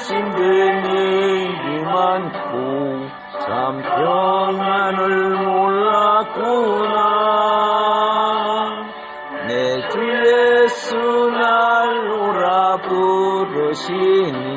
일이 많고 참 평안을 몰랐구나. 내 주 예수 날 오라 부르시니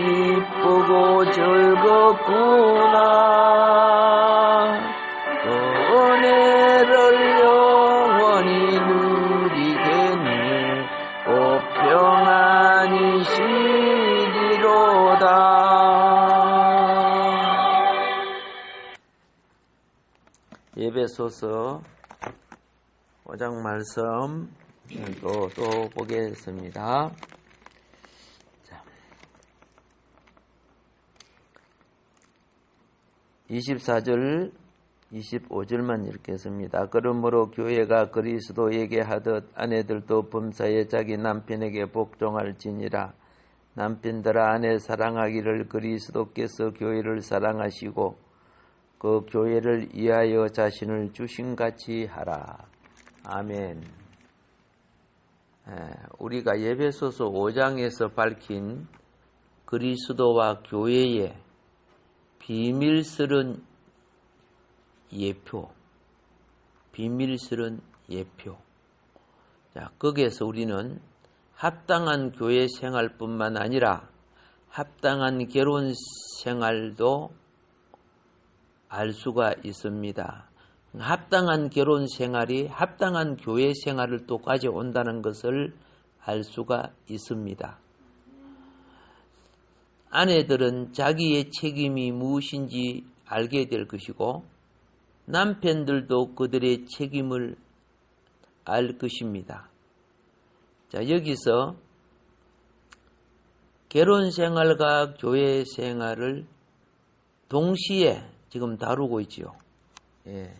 기쁘고 즐겁구나. 그 은혜를 영원히 누리겠네 꼭 평안이 시리로다. 예배소서 5장 말씀 또, 또 보겠습니다. 24절 25절만 읽겠습니다. 그러므로 교회가 그리스도에게 하듯 아내들도 범사에 자기 남편에게 복종할지니라 남편들아 아내 사랑하기를 그리스도께서 교회를 사랑하시고 그 교회를 위하여 자신을 주신 같이 하라. 아멘. 에, 우리가 예배소서 5장에서 밝힌 그리스도와 교회의 비밀스런 예표, 비밀스런 예표. 자, 거기에서 우리는 합당한 교회 생활뿐만 아니라 합당한 결혼 생활도 알 수가 있습니다. 합당한 결혼 생활이 합당한 교회 생활을 또 가져온다는 것을 알 수가 있습니다. 아내들은 자기의 책임이 무엇인지 알게 될 것이고 남편들도 그들의 책임을 알 것입니다. 자, 여기서 결혼 생활과 교회 생활을 동시에 지금 다루고 있지요. 예.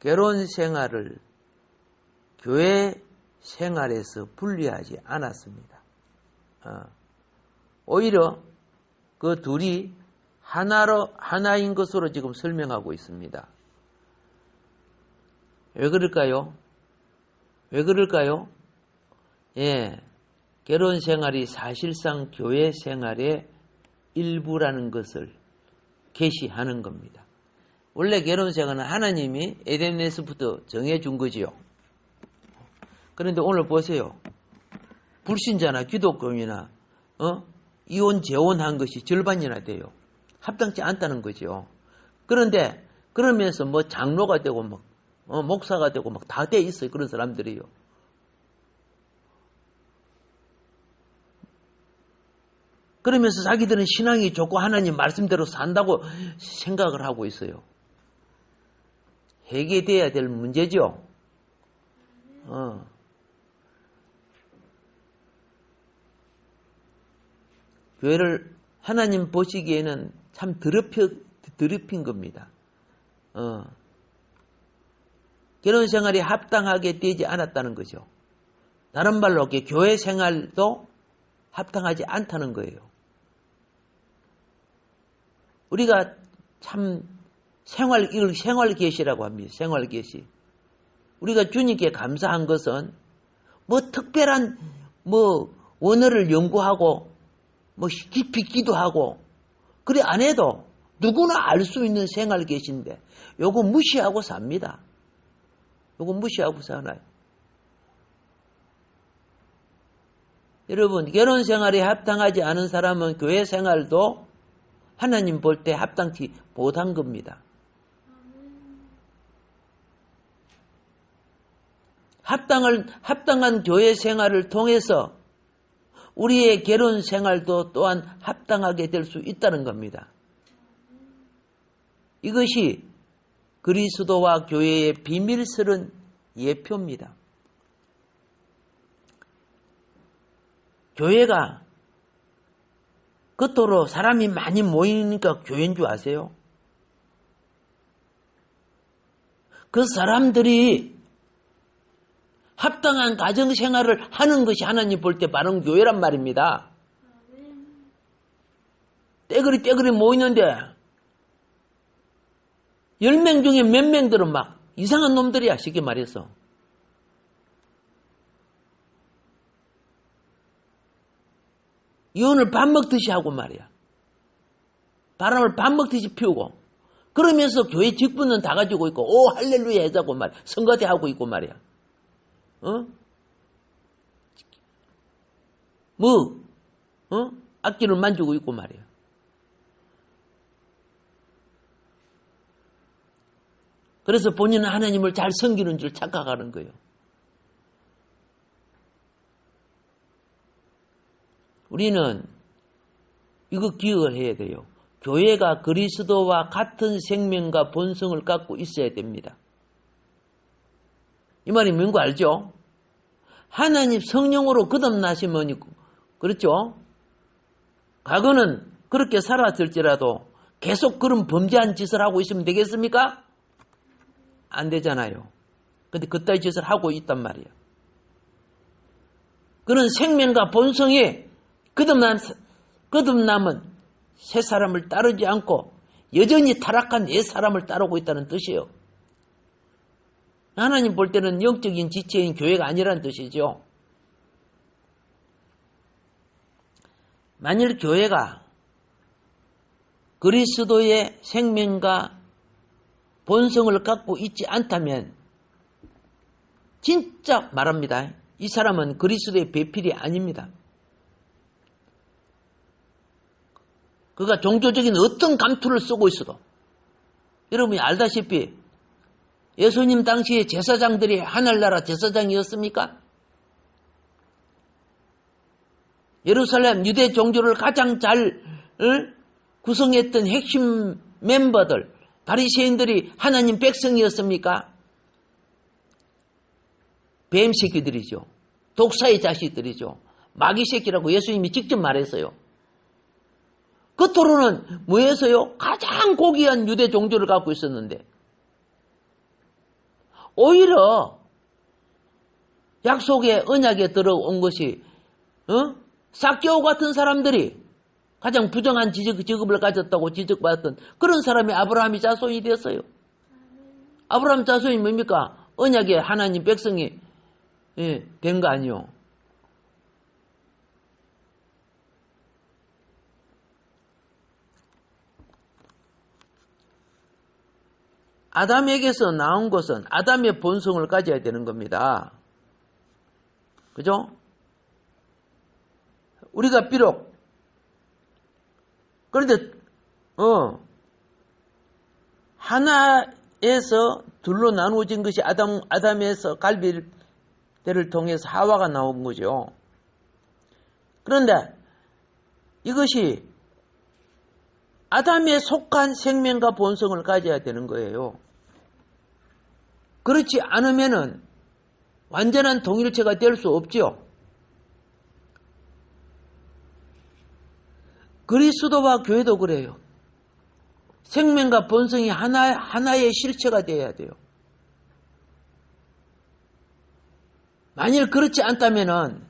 결혼 생활을 교회 생활에서 분리하지 않았습니다. 어. 오히려 그 둘이 하나로 하나인 것으로 지금 설명하고 있습니다. 왜 그럴까요? 왜 그럴까요? 예. 결혼 생활이 사실상 교회 생활의 일부라는 것을 계시하는 겁니다. 원래 결혼 생활은 하나님이 에덴에서부터 정해준 거지요. 그런데 오늘 보세요. 불신자나 기독교인이나 어? 이혼 재혼한 것이 절반이나 돼요. 합당치 않다는 거죠. 그런데 그러면서 뭐 장로가 되고 막 어, 목사가 되고 막 다 돼 있어요. 그런 사람들이요. 그러면서 자기들은 신앙이 좋고 하나님 말씀대로 산다고 생각을 하고 있어요. 해결돼야 될 문제죠. 어. 교회를 하나님 보시기에는 참 더럽혀, 더럽힌 겁니다. 어. 결혼 생활이 합당하게 되지 않았다는 거죠. 다른 말로 이렇게 교회 생활도 합당하지 않다는 거예요. 우리가 참 생활 이걸 생활 계시라고 합니다. 생활 계시. 우리가 주님께 감사한 것은 뭐 특별한 뭐 원어를 연구하고 뭐 깊이 기도 하고 그래 안 해도 누구나 알 수 있는 생활 계신데 요거 무시하고 삽니다. 요거 무시하고 사나요? 여러분 결혼 생활에 합당하지 않은 사람은 교회 생활도 하나님 볼 때 합당치 못한 겁니다. 합당을 합당한 교회 생활을 통해서 우리의 결혼 생활도 또한 합당하게 될 수 있다는 겁니다. 이것이 그리스도와 교회의 비밀스런 예표입니다. 교회가 그토록 사람이 많이 모이니까 교회인 줄 아세요? 그 사람들이 합당한 가정 생활을 하는 것이 하나님 볼 때 바른 교회란 말입니다. 떼그리 떼그리 모이는데 열 명 중에 몇 명들은 막 이상한 놈들이야 쉽게 말해서 이혼을 밥 먹듯이 하고 말이야. 바람을 밥 먹듯이 피우고 그러면서 교회 직분은 다 가지고 있고 오 할렐루야 해자고 말이야. 선거대 하고 있고 말이야. 어? 뭐, 어? 악기를 만지고 있고 말이야. 그래서 본인은 하나님을 잘 섬기는 줄 착각하는 거예요. 우리는 이거 기억을 해야 돼요. 교회가 그리스도와 같은 생명과 본성을 갖고 있어야 됩니다. 이 말이 뭔거 알죠? 하나님 성령으로 거듭나시면 그렇죠? 과거는 그렇게 살았을지라도 계속 그런 범죄한 짓을 하고 있으면 되겠습니까? 안 되잖아요. 근데 그따위 짓을 하고 있단 말이에요. 그런 생명과 본성이 거듭남, 거듭남은 새 사람을 따르지 않고 여전히 타락한 옛 사람을 따르고 있다는 뜻이에요. 하나님 볼 때는 영적인 지체인 교회가 아니라는 뜻이죠. 만일 교회가 그리스도의 생명과 본성을 갖고 있지 않다면 진짜 말합니다. 이 사람은 그리스도의 배필이 아닙니다. 그가 종교적인 어떤 감투를 쓰고 있어도 여러분이 알다시피 예수님 당시에 제사장들이 하늘나라 제사장이었습니까? 예루살렘 유대 종교를 가장 잘 구성했던 핵심 멤버들 바리새인들이 하나님 백성이었습니까? 뱀 새끼들이죠. 독사의 자식들이죠. 마귀 새끼라고 예수님이 직접 말했어요. 그 토론은 뭐에서요? 가장 고귀한 유대 종교를 갖고 있었는데 오히려 약속의 언약에 들어온 것이 어? 삭개오 같은 사람들이 가장 부정한 지적, 직업을 가졌다고 지적받았던 그런 사람이 아브라함이 자손이 되었어요. 아브라함 자손이 뭡니까? 언약의 하나님 백성이 예, 된 거 아니요. 아담에게서 나온 것은 아담의 본성을 가져야 되는 겁니다. 그죠? 우리가 비록 그런데 어 하나에서 둘로 나누어진 것이 아담 아담에서 갈비대를 통해서 하와가 나온 거죠. 그런데 이것이 아담에 속한 생명과 본성을 가져야 되는 거예요. 그렇지 않으면은 완전한 동일체가 될 수 없지요. 그리스도와 교회도 그래요. 생명과 본성이 하나, 하나의 실체가 되어야 돼요. 만일 그렇지 않다면은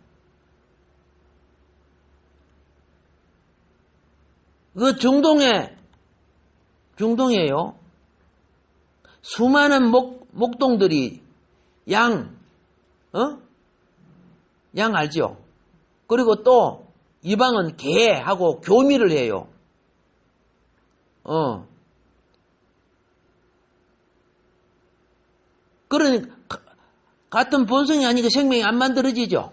그 중동에 중동에요. 수많은 목, 목동들이 양, 어? 양 알죠? 그리고 또 이방은 개하고 교미를 해요. 어. 그러니 가- 같은 본성이 아니니까 생명이 안 만들어지죠.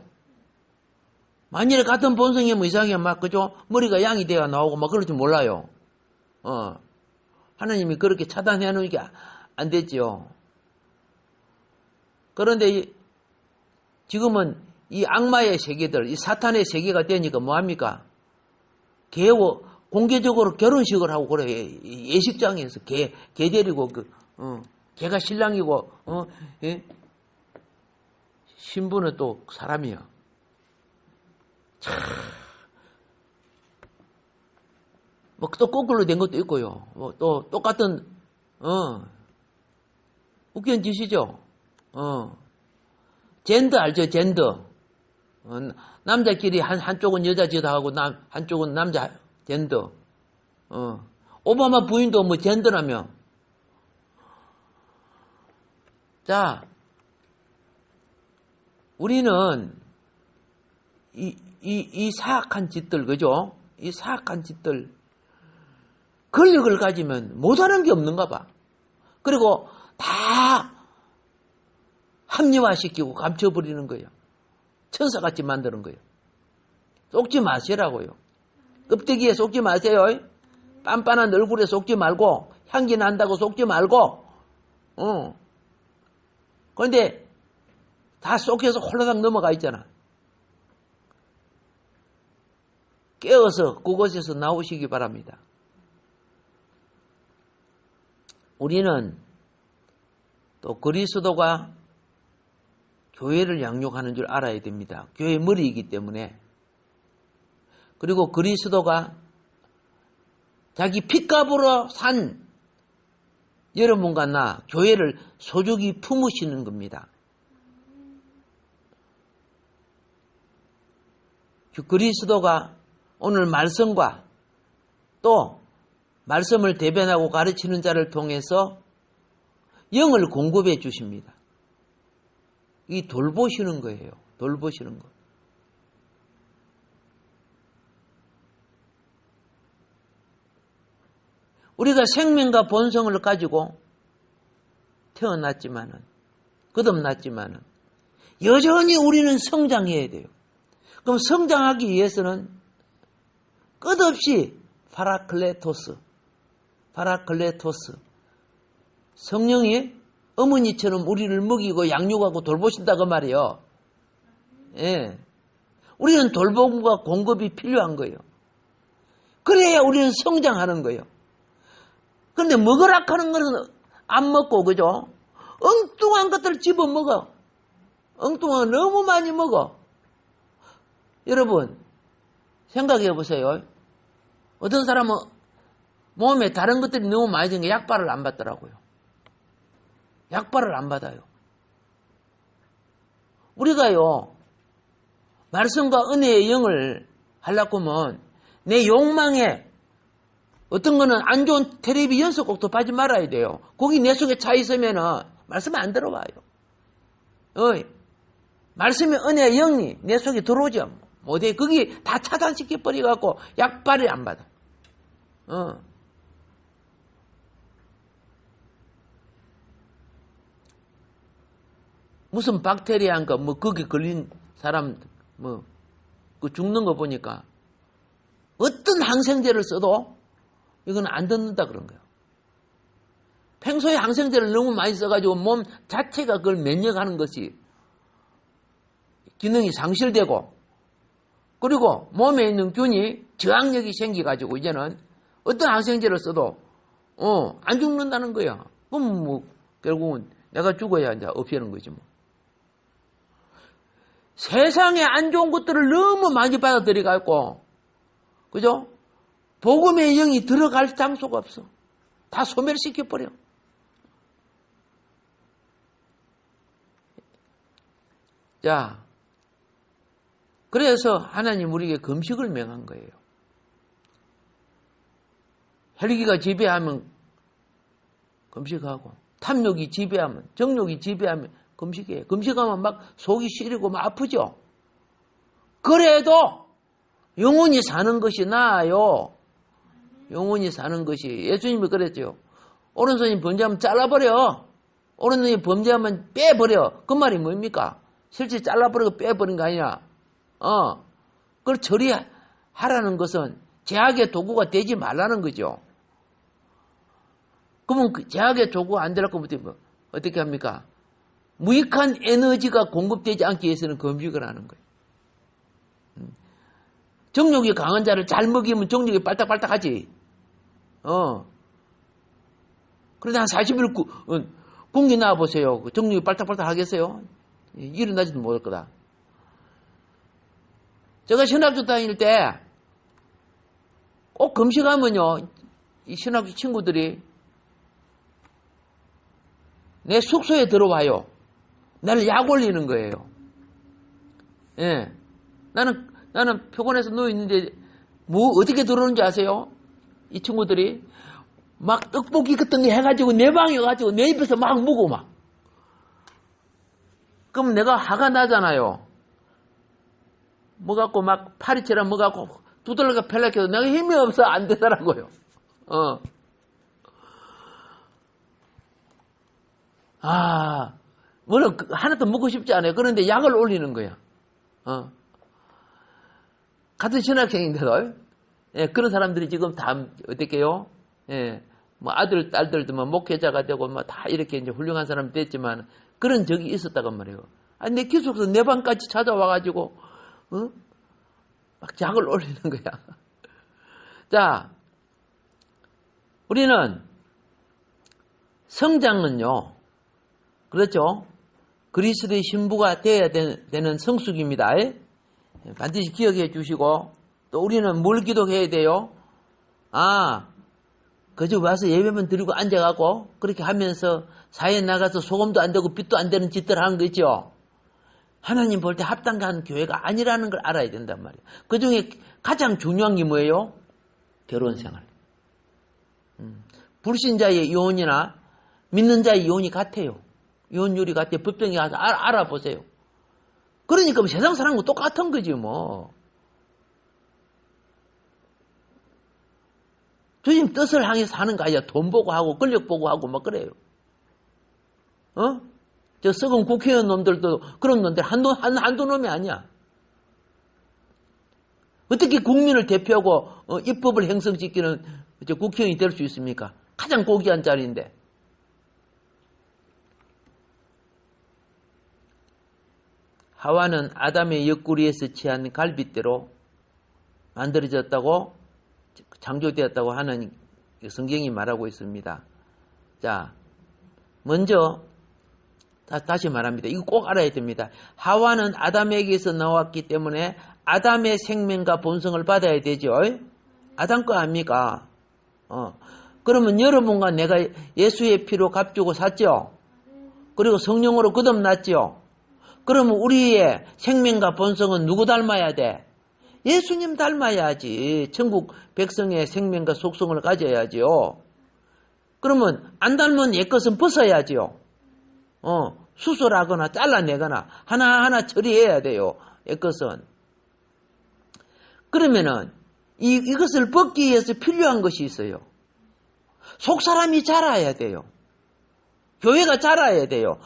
만일에 같은 본성이면 뭐 이상하게 막 그죠? 머리가 양이 돼가 나오고 막 그럴 줄 몰라요. 어. 하나님이 그렇게 차단해 놓으니까 안 됐지요. 그런데 이- 지금은 이 악마의 세계들, 이 사탄의 세계가 되니까 뭐합니까? 개워, 공개적으로 결혼식을 하고 그래. 예- 예식장에서 개, 개 데리고 그, 어, 개가 신랑이고, 어, 예? 신부는 또 사람이야. 참. 뭐, 또 거꾸로 된 것도 있고요. 뭐, 또, 똑같은, 어, 웃긴 짓이죠. 어. 젠더 알죠? 젠더. 어, 남자끼리 한, 한쪽은 여자 짓다 하고, 남, 한쪽은 남자, 젠더. 어. 오바마 부인도 뭐 젠더라며. 자, 우리는 이, 이, 이 사악한 짓들, 그죠? 이 사악한 짓들, 권력을 가지면 못하는 게 없는가 봐. 그리고 다 합리화시키고 감춰버리는 거예요. 천사같이 만드는 거예요. 속지 마시라고요. 껍데기에 속지 마세요. 빤빤한 얼굴에 속지 말고 향기 난다고 속지 말고 어. 그런데 다 속에서 홀라당 넘어가 있잖아. 깨어서 그곳에서 나오시기 바랍니다. 우리는 또 그리스도가 교회를 양육하는 줄 알아야 됩니다. 교회 머리이기 때문에. 그리고 그리스도가 자기 핏값으로 산 여러분과 나 교회를 소중히 품으시는 겁니다. 그 그리스도가 오늘 말씀과 또 말씀을 대변하고 가르치는 자를 통해서 영을 공급해 주십니다. 이 돌보시는 거예요. 돌보시는 거. 우리가 생명과 본성을 가지고 태어났지만은, 거듭났지만은, 여전히 우리는 성장해야 돼요. 그럼 성장하기 위해서는 끝없이 파라클레토스, 파라클레토스, 성령이 어머니처럼 우리를 먹이고 양육하고 돌보신다 그 말이에요. 예. 우리는 돌봄과 공급이 필요한 거예요. 그래야 우리는 성장하는 거예요. 그런데 먹으라 하는 거는 안 먹고 그죠? 엉뚱한 것들을 집어 먹어. 엉뚱한 거 너무 많이 먹어. 여러분 생각해 보세요. 어떤 사람은 몸에 다른 것들이 너무 많이 든 게 약발을 안 받더라고요. 약발을 안 받아요. 우리가요, 말씀과 은혜의 영을 하려고 하면 내 욕망에 어떤 거는 안 좋은 텔레비 연속곡도 받지 말아야 돼요. 거기 내 속에 차 있으면은 말씀 안 들어와요. 어이, 말씀의 은혜의 영이 내 속에 들어오죠. 못해. 거기 다 차단시켜 버려갖고 약발을 안 받아. 어. 무슨 박테리아인가 뭐 거기 걸린 사람 뭐 그 죽는 거 보니까 어떤 항생제를 써도 이건 안 듣는다 그런 거예요. 평소에 항생제를 너무 많이 써가지고 몸 자체가 그걸 면역하는 것이 기능이 상실되고 그리고 몸에 있는 균이 저항력이 생겨가지고 이제는 어떤 항생제를 써도 어, 안 죽는다는 거야. 그럼 뭐 결국은 내가 죽어야 이제 없애는 거지 뭐. 세상에 안 좋은 것들을 너무 많이 받아들여갖고, 그죠? 복음의 영이 들어갈 장소가 없어. 다 소멸시켜버려. 자, 그래서 하나님 우리에게 금식을 명한 거예요. 혈기가 지배하면 금식하고, 탐욕이 지배하면, 정욕이 지배하면 금식해요. 금식하면 막 속이 시리고 막 아프죠? 그래도 영원히 사는 것이 나아요. 영원히 사는 것이. 예수님이 그랬죠. 오른손이 범죄하면 잘라버려. 오른손이 범죄하면 빼버려. 그 말이 뭡니까? 실제 잘라버리고 빼버린 거 아니야. 어. 그걸 처리하라는 것은 제약의 도구가 되지 말라는 거죠. 그러면 그 제약의 도구가 안 되라고 뭐 어떻게 합니까? 무익한 에너지가 공급되지 않기 위해서는 금식을 하는 거예요. 음. 정욕이 강한 자를 잘 먹이면 정욕이 빨딱빨딱하지. 어. 그런데 한 40일 구, 어, 공기 나와보세요. 그 정욕이 빨딱빨딱 하겠어요? 일어나지도 못할 거다. 제가 신학교 다닐 때 꼭 금식하면요, 이 신학교 친구들이 내 숙소에 들어와요. 나를 약 올리는 거예요. 예. 나는, 나는 피곤해서 누워있는데, 뭐, 어떻게 들어오는지 아세요? 이 친구들이 막 떡볶이 같은 거 해가지고 내 방에 가지고 내 입에서 막 먹어, 막. 그럼 내가 화가 나잖아요. 뭐갖고 막 파리처럼 뭐갖고 두들러가 펠락해도 내가 힘이 없어 안 되더라고요. 어. 아, 뭐는 하나도 먹고 싶지 않아요. 그런데 약을 올리는 거야. 어. 같은 신학생인데도, 예, 그런 사람들이 지금 다, 어떻게요? 예, 뭐 아들, 딸들도 뭐 목회자가 되고 뭐 다 이렇게 이제 훌륭한 사람이 됐지만 그런 적이 있었다고 말이에요. 아니, 내 기숙사 내 방까지 찾아와 가지고, 어? 막 약을 올리는 거야. 자, 우리는 성장은요, 그렇죠? 그리스도의 신부가 되어야 되는 성숙입니다. 반드시 기억해 주시고, 또 우리는 뭘 기도해야 돼요? 아, 그저 와서 예배만 드리고 앉아가고, 그렇게 하면서 사회에 나가서 소금도 안 되고 빛도 안 되는 짓들 하는 거 있죠? 하나님 볼 때 합당한 교회가 아니라는 걸 알아야 된단 말이에요. 그 중에 가장 중요한 게 뭐예요? 결혼 생활. 음, 불신자의 이혼이나 믿는 자의 이혼이 같아요. 이혼율이 같아 법정에 가서 알, 아보세요 그러니까 뭐 세상 사람과 똑같은 거지 뭐. 주님 뜻을 향해서 하는 거 아니야. 돈 보고 하고 권력 보고 하고 막 그래요. 어? 저 썩은 국회의원 놈들도 그런 놈들 한두, 한, 한두 놈이 아니야. 어떻게 국민을 대표하고 어, 입법을 행성시키는 국회의원이 될 수 있습니까? 가장 고귀한 자리인데. 하와는 아담의 옆구리에서 취한 갈빗대로 만들어졌다고 창조되었다고 하는 성경이 말하고 있습니다. 자, 먼저 다, 시 말합니다. 이거 꼭 알아야 됩니다. 하와는 아담에게서 나왔기 때문에 아담의 생명과 본성을 받아야 되죠. 아담 거 아닙니까? 어. 그러면 여러분과 내가 예수의 피로 값주고 샀죠? 그리고 성령으로 거듭났죠? 그러면 우리의 생명과 본성은 누구 닮아야 돼? 예수님 닮아야지. 천국 백성의 생명과 속성을 가져야지요. 그러면 안 닮은 옛 것은 벗어야지요. 어, 수술하거나 잘라내거나 하나하나 처리해야 돼요. 옛 것은. 그러면은 이, 이것을 벗기 위해서 필요한 것이 있어요. 속 사람이 자라야 돼요. 교회가 자라야 돼요.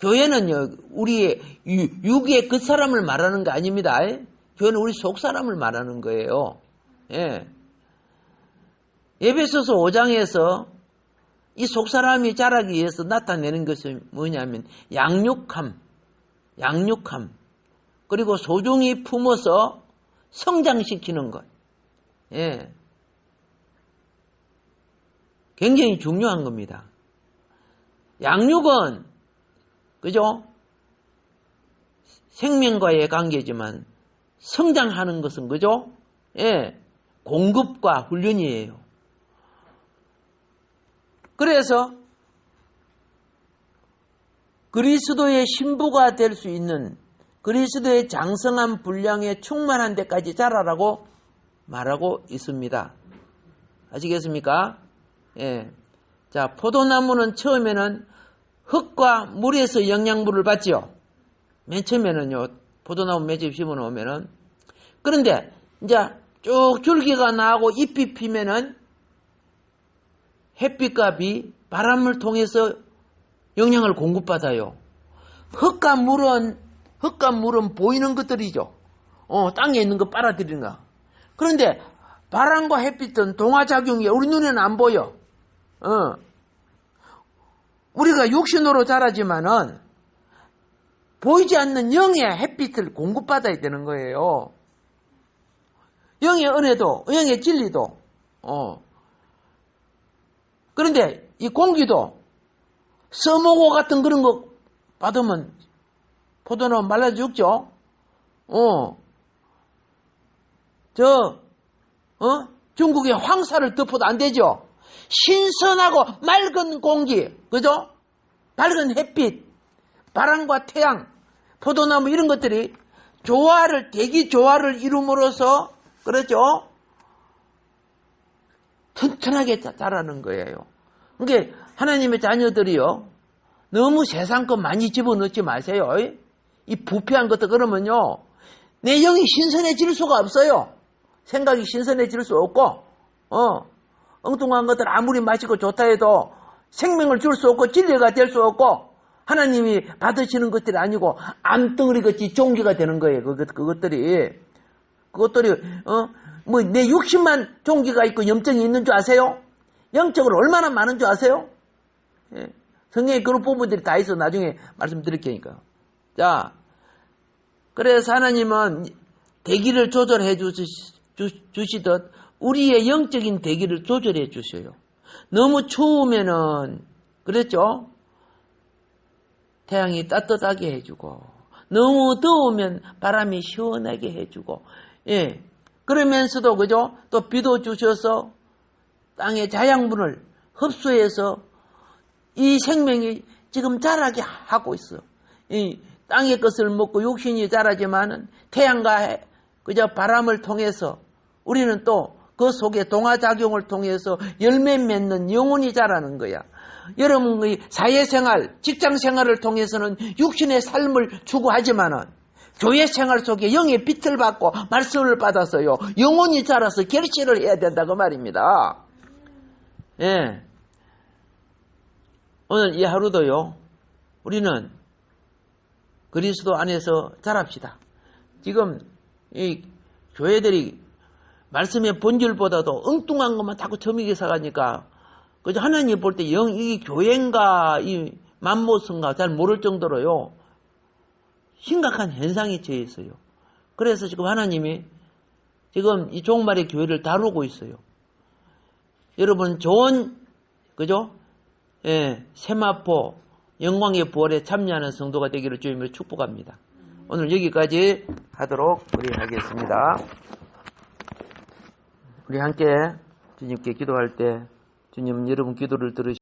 교회는요, 우리의 육의 그 사람을 말하는 거 아닙니다. 교회는 우리 속 사람을 말하는 거예요. 예. 예배소서 5장에서 이 속 사람이 자라기 위해서 나타내는 것이 뭐냐면 양육함, 양육함, 그리고 소중히 품어서 성장시키는 것. 예. 굉장히 중요한 겁니다. 양육은 그죠? 생명과의 관계지만 성장하는 것은 그죠? 예. 공급과 훈련이에요. 그래서 그리스도의 신부가 될 수 있는 그리스도의 장성한 분량에 충만한 데까지 자라라고 말하고 있습니다. 아시겠습니까? 예. 자, 포도나무는 처음에는 흙과 물에서 영양분을 받지요. 맨 처음에는요, 포도나무 매집 심어 놓으면은. 그런데, 이제 쭉 줄기가 나고 잎이 피면은 햇빛과 비, 바람을 통해서 영양을 공급받아요. 흙과 물은, 흙과 물은 보이는 것들이죠. 어, 땅에 있는 거 빨아들이는 거. 그런데 바람과 햇빛은 동화작용이 우리 눈에는 안 보여. 어. 우리가 육신으로 자라지만은 보이지 않는 영의 햇빛을 공급받아야 되는 거예요. 영의 은혜도, 영의 진리도, 어. 그런데 이 공기도 써먹고 같은 그런 거 받으면 포도는 말라 죽죠? 어. 저, 어? 중국의 황사를 덮어도 안 되죠? 신선하고 맑은 공기, 그죠? 밝은 햇빛, 바람과 태양, 포도나무 이런 것들이 조화를, 대기 조화를 이룸으로써, 그렇죠? 튼튼하게 자- 자라는 거예요. 그러니까 하나님의 자녀들이요. 너무 세상 것 많이 집어넣지 마세요. 이 부패한 것도 그러면요. 내 영이 신선해질 수가 없어요. 생각이 신선해질 수 없고, 어, 엉뚱한 것들 아무리 마시고 좋다 해도 생명을 줄 수 없고 진리가 될 수 없고 하나님이 받으시는 것들이 아니고 암덩어리 같이 종기가 되는 거예요. 그것, 그것들이. 그것들이, 어, 뭐, 내 60만 종기가 있고 염증이 있는 줄 아세요? 영적으로 얼마나 많은 줄 아세요? 예. 성경에 그런 부분들이 다 있어. 나중에 말씀드릴 테니까. 자, 그래서 하나님은 대기를 조절해 주시, 주, 주시듯 우리의 영적인 대기를 조절해 주셔요. 너무 추우면은, 그랬죠? 태양이 따뜻하게 해주고, 너무 더우면 바람이 시원하게 해주고, 예. 그러면서도, 그죠? 또 비도 주셔서 땅의 자양분을 흡수해서 이 생명이 지금 자라게 하고 있어. 이 땅의 것을 먹고 육신이 자라지만은 태양과 그저 바람을 통해서 우리는 또 그 속에 동화작용을 통해서 열매 맺는 영혼이 자라는 거야. 여러분의 사회생활, 직장생활을 통해서는 육신의 삶을 추구하지만은 교회 생활 속에 영의 빛을 받고 말씀을 받아서요. 영혼이 자라서 결실을 해야 된다고 말입니다. 예. 오늘 이 하루도요. 우리는 그리스도 안에서 자랍시다. 지금 이 교회들이 말씀의 본질보다도 엉뚱한 것만 자꾸 점이게 사가니까 그저 하나님 볼 때 영이 교회인가 이 맘모스인가 잘 모를 정도로요. 심각한 현상이 처해 있어요. 그래서 지금 하나님이 지금 이 종말의 교회를 다루고 있어요. 여러분 좋은 그죠? 예, 세마포 영광의 부활에 참여하는 성도가 되기를 주님으로 축복합니다. 오늘 여기까지 하도록 우리 하겠습니다. 우리 함께 주님께 기도할 때 주님 여러분 기도를 들으시